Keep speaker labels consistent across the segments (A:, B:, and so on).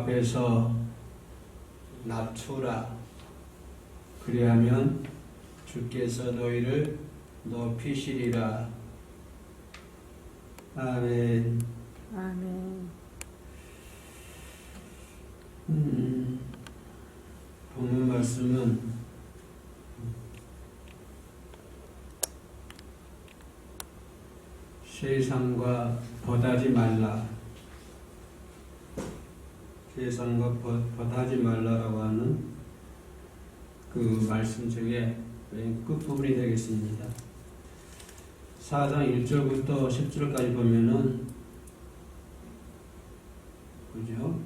A: 앞에서 낮추라. 그리하면 주께서 너희를 높이시리라. 아멘.
B: 아멘.
A: 음, 본문 말씀은 세상과 버다지 말라. 버, 버다지 말라라고 하는 그 말씀 중에 맨 끝부분이 되겠습니다. 4장 1절부터 10절까지 보면은 그죠?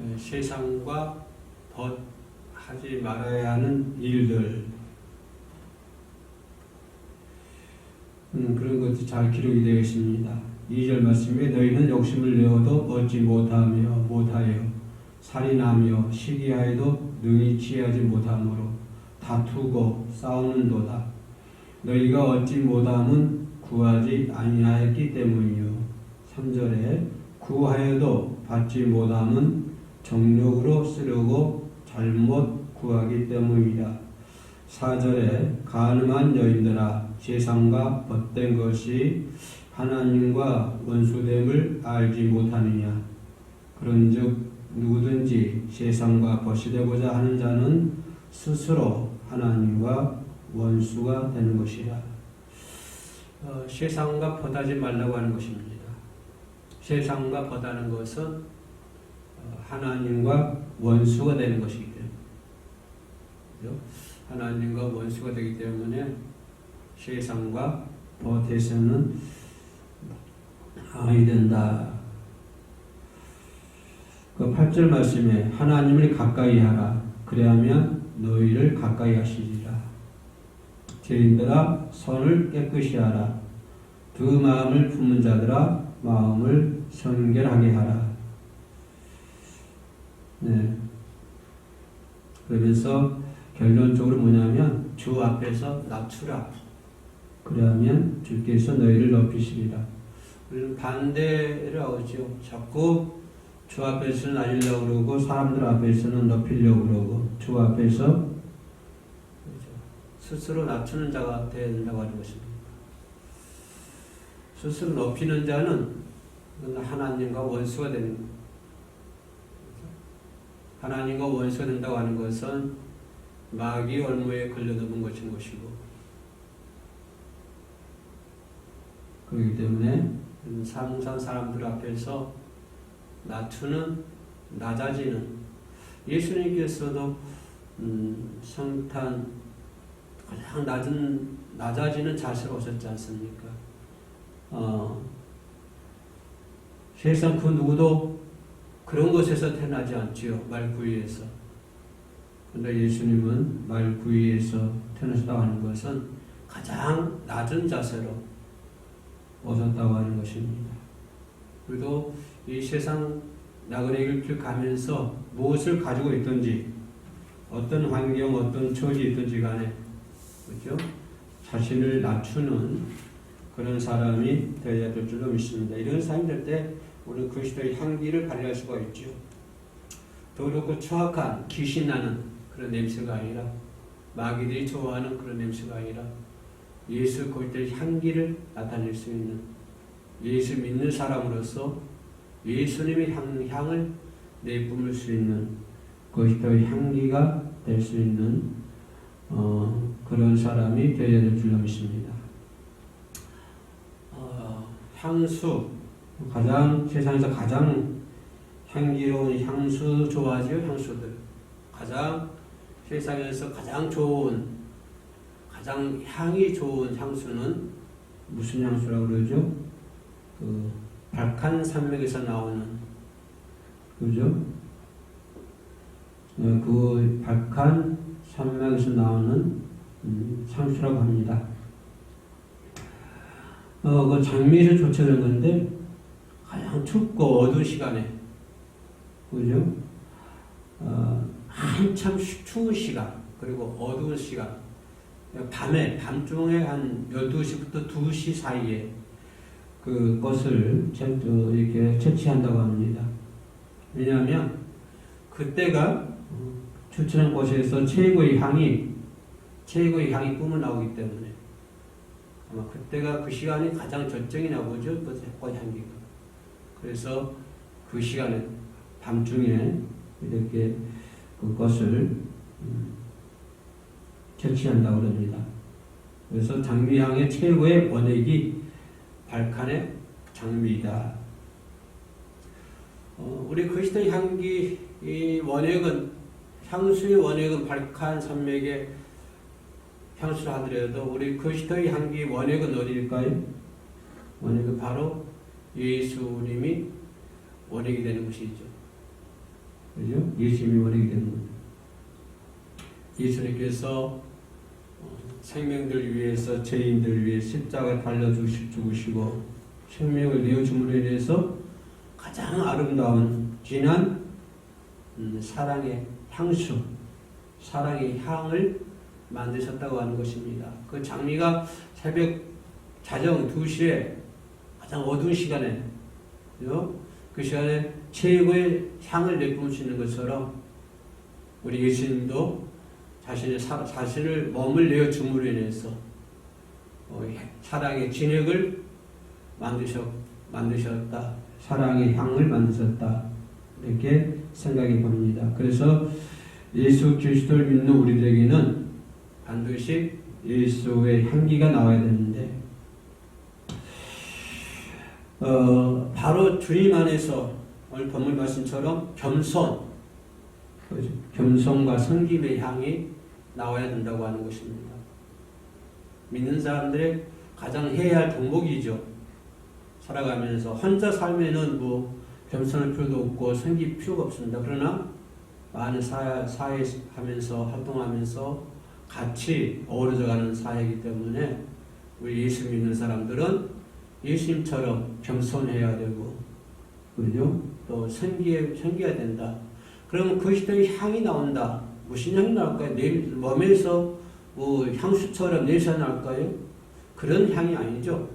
A: 예, 세상과 벗 하지 말아야 하는 일들 음, 그런 것이 잘 기록이 되어 있습니다. 2절 말씀에 너희는 욕심을 내어도 얻지 못하며 못하여 살인하며 시기하여도 능히 취하지 못하므로 다투고 싸우는도다. 너희가 얻지 못함은 구하지 아니하였기 때문이요. 3절에 구하여도 받지 못함은 정욕으로 쓰려고 잘못 구하기 때문이다. 4절에 가늠한 여인들아 세상과 벗된 것이 하나님과 원수됨을 알지 못하느냐 그런즉 누구든지 세상과 벗이 되고자 하는 자는 스스로 하나님과 원수가 되는 것이라 어, 세상과 벗하지 말라고 하는 것입니다. 세상과 벗하는 것은 어, 하나님과 원수가 되는 것이기 때문에? 하나님과 원수가 되기 때문에 세상과 벗에서는 아이 된다. 그 8절 말씀에 하나님을 가까이 하라. 그래야면 너희를 가까이 하시리라. 죄인들아 선을 깨끗이 하라. 두 마음을 품은 자들아 마음을 성결하게 하라. 네. 그러면서 결론적으로 뭐냐면 주 앞에서 낮추라. 그러면 주께서 너희를 높이시리라. 우리는 반대를 하죠. 자꾸 주 앞에서는 날리려고 그러고 사람들 앞에서는 높이려고 그러고 주 앞에서. 스스로 낮추는 자가 되어야 된다고 하는 것입니다. 스스로 높이는 자는 하나님과 원수가 되는 거예요. 하나님과 원수가 된다고 하는 것은 마귀 올무에 걸려들은 것인 것이고 그렇기 때문에 상상 사람들 앞에서 낮추는 낮아지는 예수님께서도 음, 성탄 가장 낮은 낮아지는 자세로 오셨지 않습니까? 어, 세상 그 누구도 그런 곳에서 태어나지 않지요. 말구이에서. 근데 예수님은 말구이에서 태어나셨다고 하는 것은 가장 낮은 자세로 오셨다고 하는 것입니다. 그리고 이 세상 나그네 길 가면서 무엇을 가지고 있든지 어떤 환경, 어떤 처지 있든지 간에 그렇죠? 자신을 낮추는 그런 사람이 되어야 될 줄로 믿습니다. 이런 사람이 될 때 우리는 그리스도의 향기를 발휘할 수가 있죠. 더럽고 추악한 귀신 나는 그런 냄새가 아니라 마귀들이 좋아하는 그런 냄새가 아니라 예수 그리스도의 향기를 나타낼 수 있는 예수 믿는 사람으로서 예수님의 향, 향을 내뿜을 수 있는 그리스도의 향기가 될 수 있는 어, 그런 사람이 되어야 될 줄로 믿습니다. 어, 향수. 가장 세상에서 가장 향기로운 향수 좋아하죠 향수들. 가장 세상에서 가장 좋은 가장 향이 좋은 향수는 무슨 향수라고 그러죠? 그 발칸 산맥에서 나오는 그죠? 어, 그 발칸 산맥에서 나오는 음, 향수라고 합니다. 어, 그 장미에서 조쳐낸 건데 가장 춥고 어두운 시간에 그죠? 어, 한참 추운 시간 그리고 어두운 시간 밤에 밤중에 한 12시부터 2시 사이에 그 것을 이렇게 채취한다고 합니다. 왜냐하면 그때가 어, 추천한 곳에서 최고의 향이 최고의 향이 뿜어 나오기 때문에 아마 그때가 그 시간이 가장 절정이나 보죠. 그 꽃향기가. 그래서 그 시간에 밤중에 이렇게 그것을 음, 채취한다고 합니다. 그래서 장미향의 최고의 원액이 발칸의 장미이다. 어, 우리 그리스도의 향기 이 원액은 향수의 원액은 발칸 산맥의 향수를 하더라도 우리 그리스도의 향기 원액은 어디일까요? 원액은 바로 예수님이 원액이 되는 것이죠. 그죠? 예수님이 원액이 되는 겁니다. 예수님께서 어, 생명들 위해서 죄인들 위해 십자가 달려 죽으시고 생명을 내어 주므로 인해서 가장 아름다운 진한 음, 사랑의 향수, 사랑의 향을 만드셨다고 하는 것입니다. 그 장미가 새벽 자정 2시에 가장 어두운 시간에? 그 시간에 최고의 향을 내뿜으시는 것처럼 우리 예수님도 자신의 사, 자신을 몸을 내어 줌으로 인해서 어, 사랑의 진액을 만드셨, 만드셨다. 사랑의 향을 만드셨다. 이렇게 생각이 봅니다. 그래서 예수 그리스도를 믿는 우리들에게는 반드시 예수의 향기가 나와야 되는데 어, 바로 주님 안에서 오늘 본문 말씀처럼 겸손? 겸손과 성김의 향이 나와야 된다고 하는 것입니다. 믿는 사람들의 가장 해야 할 덕목이죠. 살아가면서 혼자 살면은 뭐 겸손할 필요도 없고 성기 필요가 없습니다. 그러나 많은 사회, 사회 하면서 활동하면서 같이 어우러져가는 사회이기 때문에 우리 예수 믿는 사람들은 예수님처럼 겸손해야 되고 그죠? 또 섬기해, 섬겨야 된다. 그러면 그리스도의 향이 나온다. 무슨 향이 나올까요? 내 몸에서 뭐 향수처럼 냄새 날까요? 그런 향이 아니죠.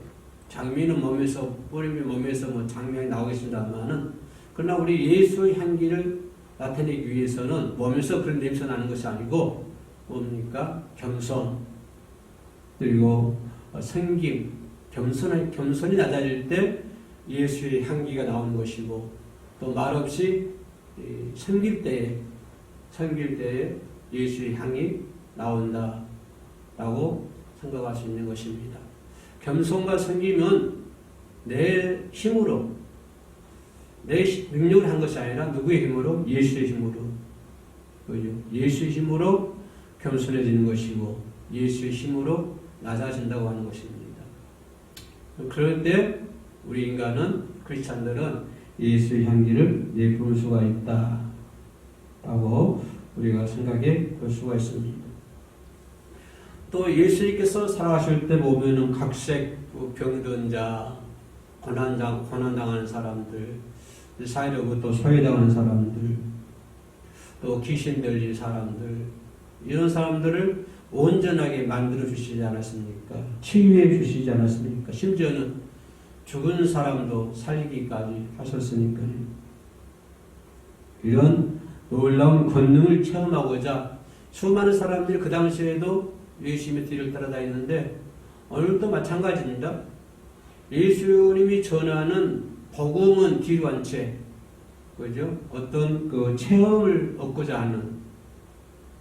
A: 장미는 몸에서 뿌리면 몸에서 뭐 장미향이 나오겠습니다만은 그러나 우리 예수의 향기를 나타내기 위해서는 몸에서 그런 냄새 나는 것이 아니고 뭡니까? 겸손 그리고 성김 겸손이, 겸손이 낮아질 때 예수의 향기가 나오는 것이고 또 말없이 이 섬길 때에 섬길 때에 예수의 향이 나온다라고 생각할 수 있는 것입니다. 겸손과 섬김은 내 힘으로 내 능력을 한 것이 아니라 누구의 힘으로? 예수의 힘으로. 그죠? 예수의 힘으로 겸손해지는 것이고 예수의 힘으로 낮아진다고 하는 것입니다. 그럴 때 우리 인간은 크리스찬들은 예수의 향기를 내뿜을 수가 있다 라고 우리가 생각해 볼 수가 있습니다. 또 예수님께서 살아가실 때 보면은 각색 그 병든 자, 고난당 고난당하는 사람들, 사회적으로 소외당하는 사람들, 또 귀신 들린 사람들 이런 사람들을 온전하게 만들어 주시지 않았습니까? 치유해 주시지 않았습니까? 심지어는 죽은 사람도 살리기까지 하셨으니까요. 이런 놀라운 권능을 체험하고자 수많은 사람들이 그 당시에도 예수님의 뒤를 따라다니는데 오늘도 마찬가지입니다. 예수님이 전하는 복음은 뒤로 한 채, 그죠? 어떤 그 체험을 얻고자 하는,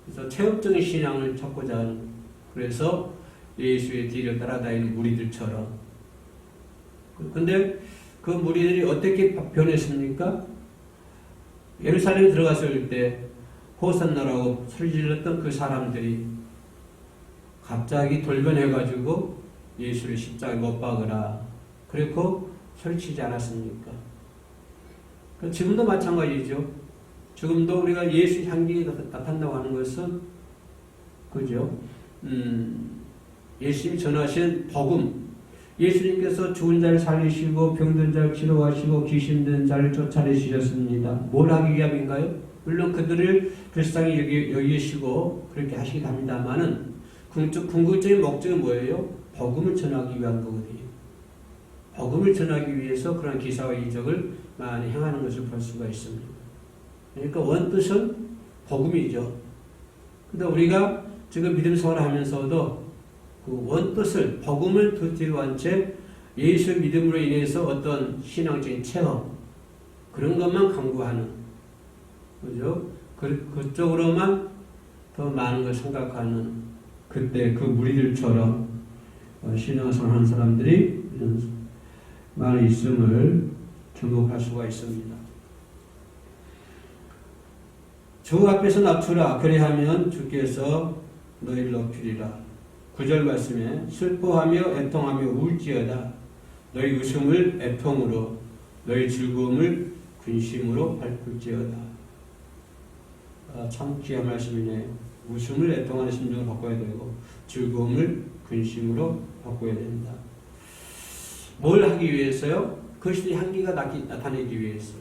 A: 그래서 체험적인 신앙을 찾고자 하는, 그래서 예수의 뒤를 따라다니는 무리들처럼. 근데 그 무리들이 어떻게 변했습니까? 예루살렘에 들어갔을 때 호산나라고 소리 질렀던 그 사람들이 갑자기 돌변해가지고 예수를 십자가에 못 박으라. 그리고 소리치지 않았습니까? 그 지금도 마찬가지죠. 지금도 우리가 예수 향기가 나타난다고 하는 것은 그죠? 음, 예수님이 전하신 복음, 예수님께서 죽은 자를 살리시고 병든 자를 치료하시고 귀신 든 자를 쫓아내시셨습니다. 뭘 하기 위함인가요? 물론 그들을 불쌍히 여기, 여기시고 그렇게 하시긴 합니다만은 궁극, 궁극적인 목적은 뭐예요? 복음을 전하기 위한 거거든요. 복음을 전하기 위해서 그런 기사와 이적을 많이 행하는 것을 볼 수가 있습니다. 그러니까 원뜻은 복음이죠. 근데 우리가 지금 믿음 생활을 하면서도 그 원뜻을 복음을 뒤로 한 채 예수 믿음으로 인해서 어떤 신앙적인 체험 그런 것만 강구하는 그죠? 그, 그쪽으로만 더 많은 걸 생각하는 그때 그 무리들처럼 어, 신앙생활 하는 사람들이 많이 있음을 주목할 수가 있습니다. 주 앞에서 낮추라 그리하면 주께서 너희를 높이리라. 구절 말씀에 슬퍼하며 애통하며 울지어다. 너희 웃음을 애통으로 너희 즐거움을 근심으로 밟을지어다. 아, 참 귀한 말씀이네요. 웃음을 애통하는 심정을 바꿔야 되고 즐거움을 근심으로 바꿔야 된다. 뭘 하기 위해서요? 그리스도의 향기가 나타내기 위해서.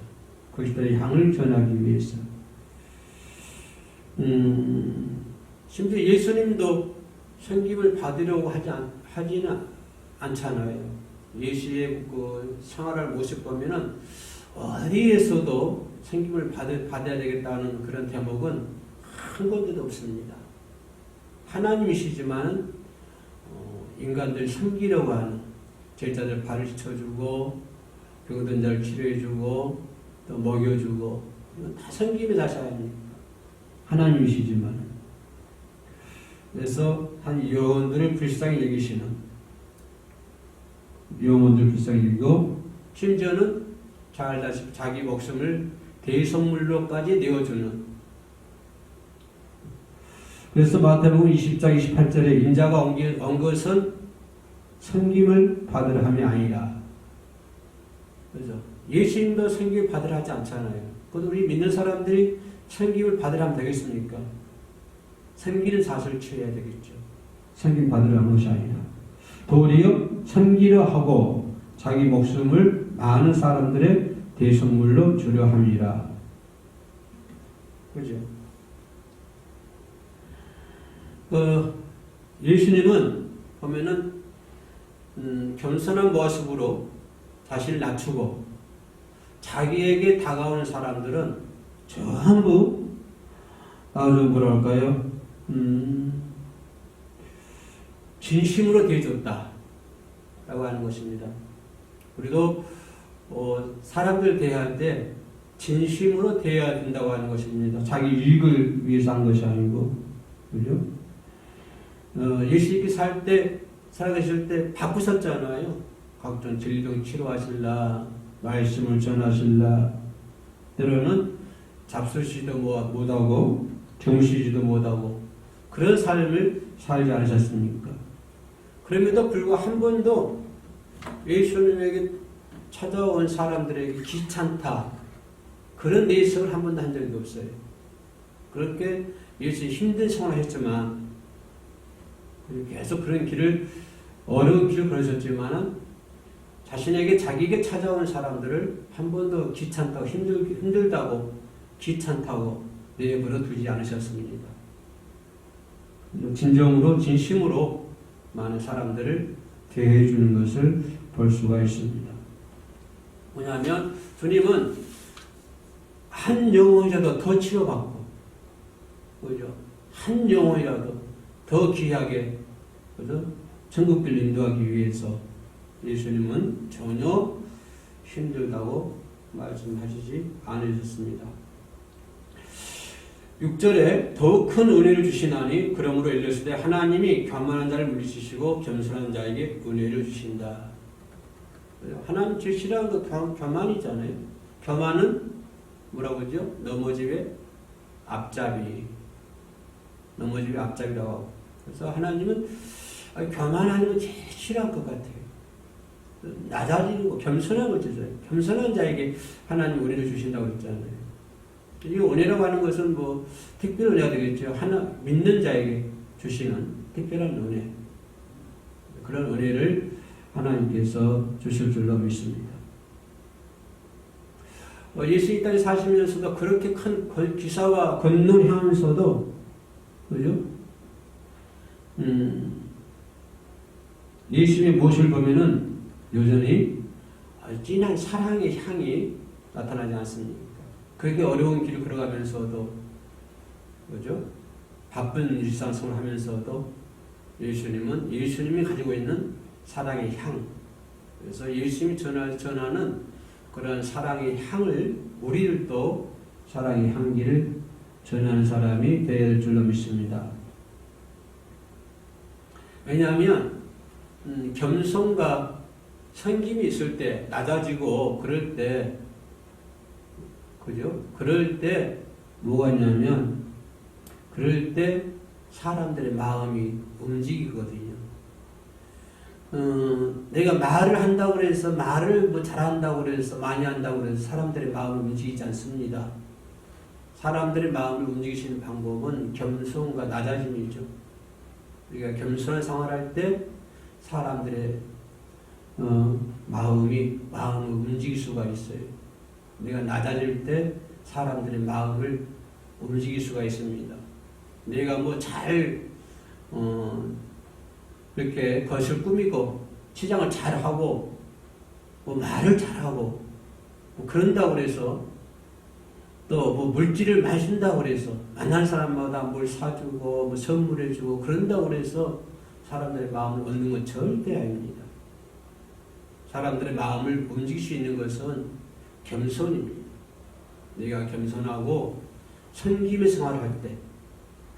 A: 그리스도의 향을 전하기 위해서. 음, 심지어 예수님도 생김을 받으려고 하지 않, 하지는 않잖아요. 예수의 그 생활할 모습 보면은 어디에서도 생김을 받을, 받아야 되겠다는 그런 대목은 한 군데도 없습니다. 하나님이시지만 어, 인간들 섬기려고 하는 제자들 발을 씻어주고 병든 자를 치료해주고 또 먹여주고 이건 다 섬김의 자세 아닙니까 하나님이시지만 그래서 한 영혼들을 불쌍히 여기시는 영혼들 불쌍히 여기고 심지어는 잘 알다시피 자기 목숨을 대선물로까지 내어주는 그래서 마태복음 20장 28절에 인자가 온 것은 섬김을 받으려 함이 아니라 그죠? 예수님도 섬김을 받으려 하지 않잖아요. 그것도 우리 믿는 사람들이 섬김을 받으려 하면 되겠습니까? 섬기는 사슬을 취해야 되겠죠. 섬김 받으려 하는 것이 아니라 도리어 섬기려 하고 자기 목숨을 많은 사람들의 대선물로 주려 함이라. 그죠? 그 예수님은 보면은 음, 겸손한 모습으로 자신을 낮추고 자기에게 다가오는 사람들은 전부 아주 뭐랄까요? 음, 진심으로 대해줬다 라고 하는 것입니다. 우리도 어, 사람들 대할 때 진심으로 대해야 된다고 하는 것입니다. 자기 이익을 위해서 한 것이 아니고 그죠? 어, 예수님께 살 때, 살아계실 때 바쁘셨잖아요. 각종 질병 치료하실라, 말씀을 전하실라, 때로는 잡수시도 못하고, 정시지도 못하고, 그런 삶을 살지 않으셨습니까? 그럼에도 불구하고 한 번도 예수님에게 찾아온 사람들에게 귀찮다, 그런 내색을 한 번도 한 적이 없어요. 그렇게 예수 힘든 생활을 했지만, 계속 그런 길을 어려운 길을 걸으셨지만은 자신에게 자기에게 찾아오는 사람들을 한 번도 귀찮다고 힘들, 힘들다고 귀찮다고 내버려 두지 않으셨습니다. 진정으로 진심으로 많은 사람들을 대해 주는 것을 볼 수가 있습니다. 뭐냐면 주님은 한 영혼이라도 더 치료받고 그죠? 한 영혼이라도 더 귀하게 그죠? 천국길 인도하기 위해서 예수님은 전혀 힘들다고 말씀하시지 않으셨습니다. 6절에 더욱 큰 은혜를 주시나니 그러므로 일렀을 하나님이 교만한 자를 물리치시고 겸손한 자에게 은혜를 주신다. 하나님 제일 싫어하는 거 교만이잖아요. 교만은 뭐라고 하죠? 넘어집의 앞잡이. 넘어집의 앞잡이라고 하고. 그래서 하나님은 교만하는 거 제일 싫어할 것 같아요. 낮아지는 거, 겸손한 거 주세요. 겸손한 자에게 하나님 은혜를 주신다고 했잖아요. 이 은혜라고 하는 것은 뭐 특별 은혜가 되겠죠. 하나 믿는 자에게 주시는 특별한 은혜. 그런 은혜를 하나님께서 주실 줄로 믿습니다. 어, 예수 이 땅에 사시면서도 그렇게 큰 기사와 권능 하면서도 그죠? 음, 예수님의 모습을 보면은 여전히 아주 진한 사랑의 향이 나타나지 않습니까? 그렇게 어려운 길을 걸어가면서도 그죠? 바쁜 일상생활 하면서도 예수님은 예수님이 가지고 있는 사랑의 향 그래서 예수님이 전하, 전하는 그런 사랑의 향을 우리들도 사랑의 향기를 전하는 사람이 될 줄로 믿습니다. 왜냐하면 음, 겸손과 성김이 있을 때 낮아지고 그럴 때 그죠? 그럴 때 뭐가 있냐면 그럴 때 사람들의 마음이 움직이거든요. 어, 내가 말을 한다고 해서 말을 뭐 잘한다고 해서 많이 한다고 해서 사람들의 마음을 움직이지 않습니다. 사람들의 마음을 움직이시는 방법은 겸손과 낮아짐이죠. 우리가 겸손한 생활할 때 사람들의 어, 마음이 마음을 움직일 수가 있어요. 내가 낮아질 때 사람들의 마음을 움직일 수가 있습니다. 내가 뭐잘 어, 이렇게 것을 꾸미고 치장을 잘하고 뭐 말을 잘하고 뭐 그런다고 그래서 또 뭐 물질을 준다고 그래서 만난 사람마다 뭘 사주고 뭐 선물해주고 그런다고 그래서 사람들의 마음을 얻는 건 절대 아닙니다. 사람들의 마음을 움직일 수 있는 것은 겸손입니다. 내가 겸손하고 섬김의 생활을 할 때,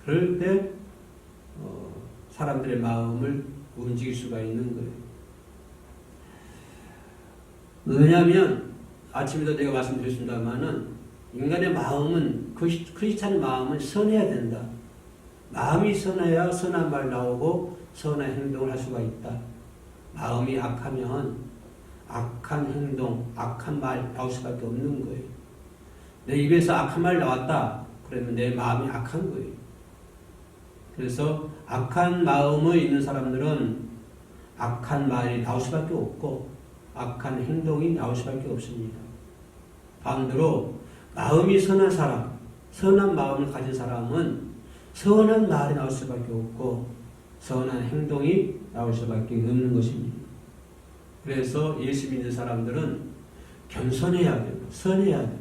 A: 그럴 때 어, 사람들의 마음을 움직일 수가 있는 거예요. 왜냐하면 아침에도 내가 말씀드렸습니다만은 인간의 마음은 크리스찬의 마음은 선해야 된다. 마음이 선해야 선한 말 나오고 선한 행동을 할 수가 있다. 마음이 악하면 악한 행동, 악한 말 나올 수밖에 없는 거예요. 내 입에서 악한 말 나왔다. 그러면 내 마음이 악한 거예요. 그래서 악한 마음이 있는 사람들은 악한 말이 나올 수밖에 없고 악한 행동이 나올 수밖에 없습니다. 반대로 마음이 선한 사람, 선한 마음을 가진 사람은 선한 말이 나올 수밖에 없고 선한 행동이 나올 수밖에 없는 것입니다. 그래서 예수 믿는 사람들은 겸손해야 되고 선해야 되고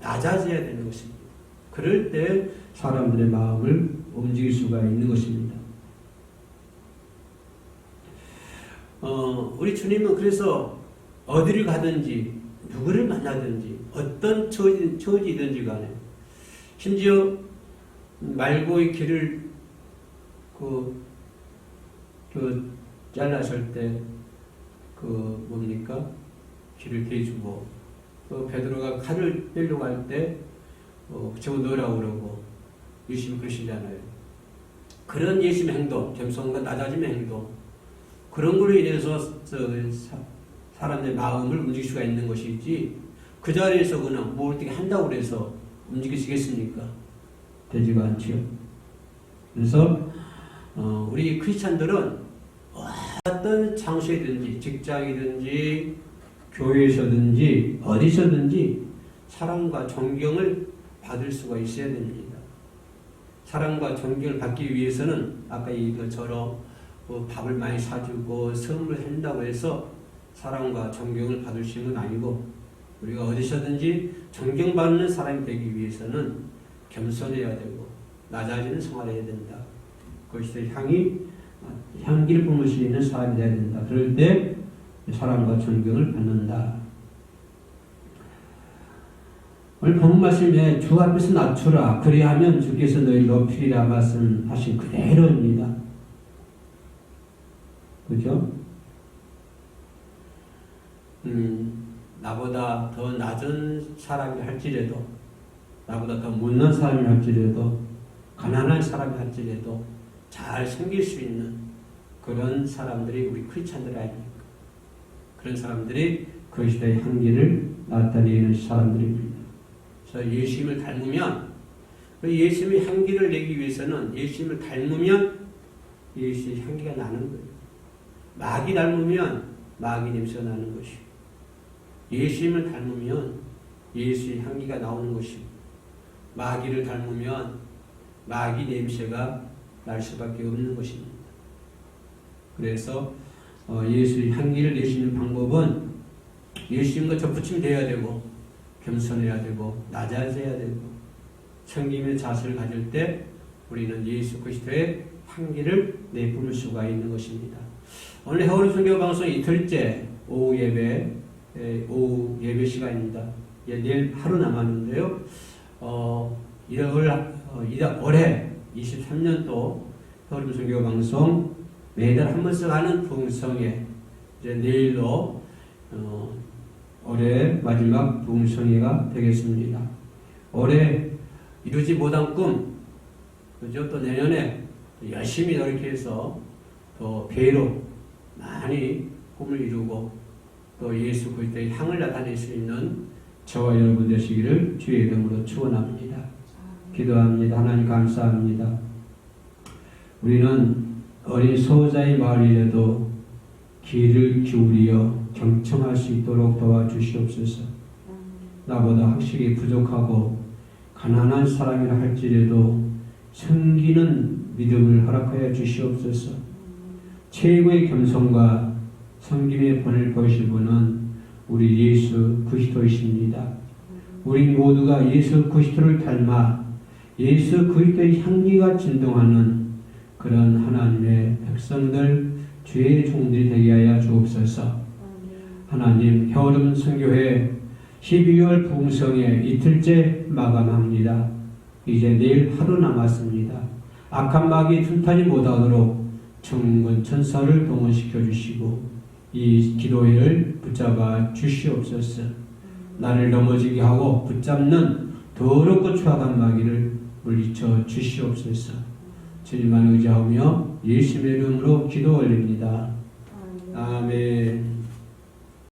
A: 낮아져야 되는 것입니다. 그럴 때 사람들의 마음을 움직일 수가 있는 것입니다. 어, 우리 주님은 그래서 어디를 가든지 누구를 만나든지 어떤 처지, 처지든지 간에 심지어 말고의 길을 그, 그 잘라설 때 그 뭡니까 길을 대주고 또 베드로가 칼을 빼려고 할때 어, 저거 넣으라고 그러고 열심히 그러시잖아요. 그런 예심 행동, 겸손과 낮아짐의 행동 그런 걸로 인해서 저, 사, 사람의 마음을 움직일 수가 있는 것이지 그 자리에서 그냥 뭐 어떻게 한다고 해서 움직이시겠습니까? 되지가 않지요. 그래서 어, 우리 크리스찬들은 어떤 장소이든지 직장이든지 교회에서든지 어디서든지 사랑과 존경을 받을 수가 있어야 됩니다. 사랑과 존경을 받기 위해서는 아까 이것처럼 뭐 밥을 많이 사주고 선물을 한다고 해서 사랑과 존경을 받을 수 있는 건 아니고 우리가 어디서든지 존경받는 사람이 되기 위해서는 겸손해야 되고 낮아지는 생활을 해야 된다. 그것이 향이 향기를 뿜을 수 있는 사람이 되어야 된다. 그럴 때 사랑과 존경을 받는다. 오늘 본 말씀에 주 앞에서 낮추라. 그리하면 주께서 너희 높이리라 말씀하신 그대로입니다. 그죠? 음, 나보다 더 낮은 사람이 할지라도, 나보다 더 못난 사람이 할지라도, 가난한 사람이 할지라도 잘 섬길 수 있는 그런 사람들이 우리 크리스찬들 아닙니까? 그런 사람들이 그리스도의 향기를 나타내는 사람들입니다. 그래서 예수님을 닮으면 그 예수님의 향기를 내기 위해서는 예수님을 닮으면 예수의 향기가 나는 거예요. 마귀 닮으면 마귀 냄새가 나는 것이고 예수님을 닮으면 예수의 향기가 나오는 것이고 마귀를 닮으면 마귀 냄새가 날 수밖에 없는 것입니다. 그래서 어, 예수의 향기를 내시는 방법은 예수님과 접붙임 돼야 되고 겸손해야 되고 낮아져야 되고 성김의 자세를 가질 때 우리는 예수 그리스도의 향기를 내뿜을 수가 있는 것입니다. 오늘 해오는 선교 방송 이틀째 오후 예배 에, 오후 예배 시간입니다. 예, 내일 하루 남았는데요. 어, 1월 어, 올해 23년도 해오는 선교 방송 매달 한 번씩 하는 부흥성회 이제 내일로 어, 올해 마지막 부흥성회가 되겠습니다. 올해 이루지 못한 꿈 그죠? 또 내년에 열심히 노력해서 또 배로 많이 꿈을 이루고 또 예수 그리스도의 향을 나타낼 수 있는 저와 여러분 되시기를 주의 이름으로 축원합니다. 기도합니다. 하나님 감사합니다. 우리는 어린 소자의 마을이라도 귀를 기울여 경청할 수 있도록 도와주시옵소서. 나보다 학식이 부족하고 가난한 사람이라 할지라도 섬기는 믿음을 허락하여 주시옵소서. 최고의 겸손과 섬김의 본을 보이실 분은 우리 예수 그리스도이십니다. 우리 모두가 예수 그리스도를 닮아 예수 그리스도의 향기가 진동하는 그런 하나님의 백성들 주의 종들이 되게 하여 주옵소서. 하나님 겨울음 선교회 12월 부흥성에 이틀째 마감합니다. 이제 내일 하루 남았습니다. 악한 마귀 틈타지 못하도록 천군 천사를 동원시켜 주시고 이 기도회를 붙잡아 주시옵소서. 나를 넘어지게 하고 붙잡는 더럽고 추악한 마귀를 물리쳐 주시옵소서. 주님만 의지하며 예수의 이름으로 기도 올립니다. 아멘.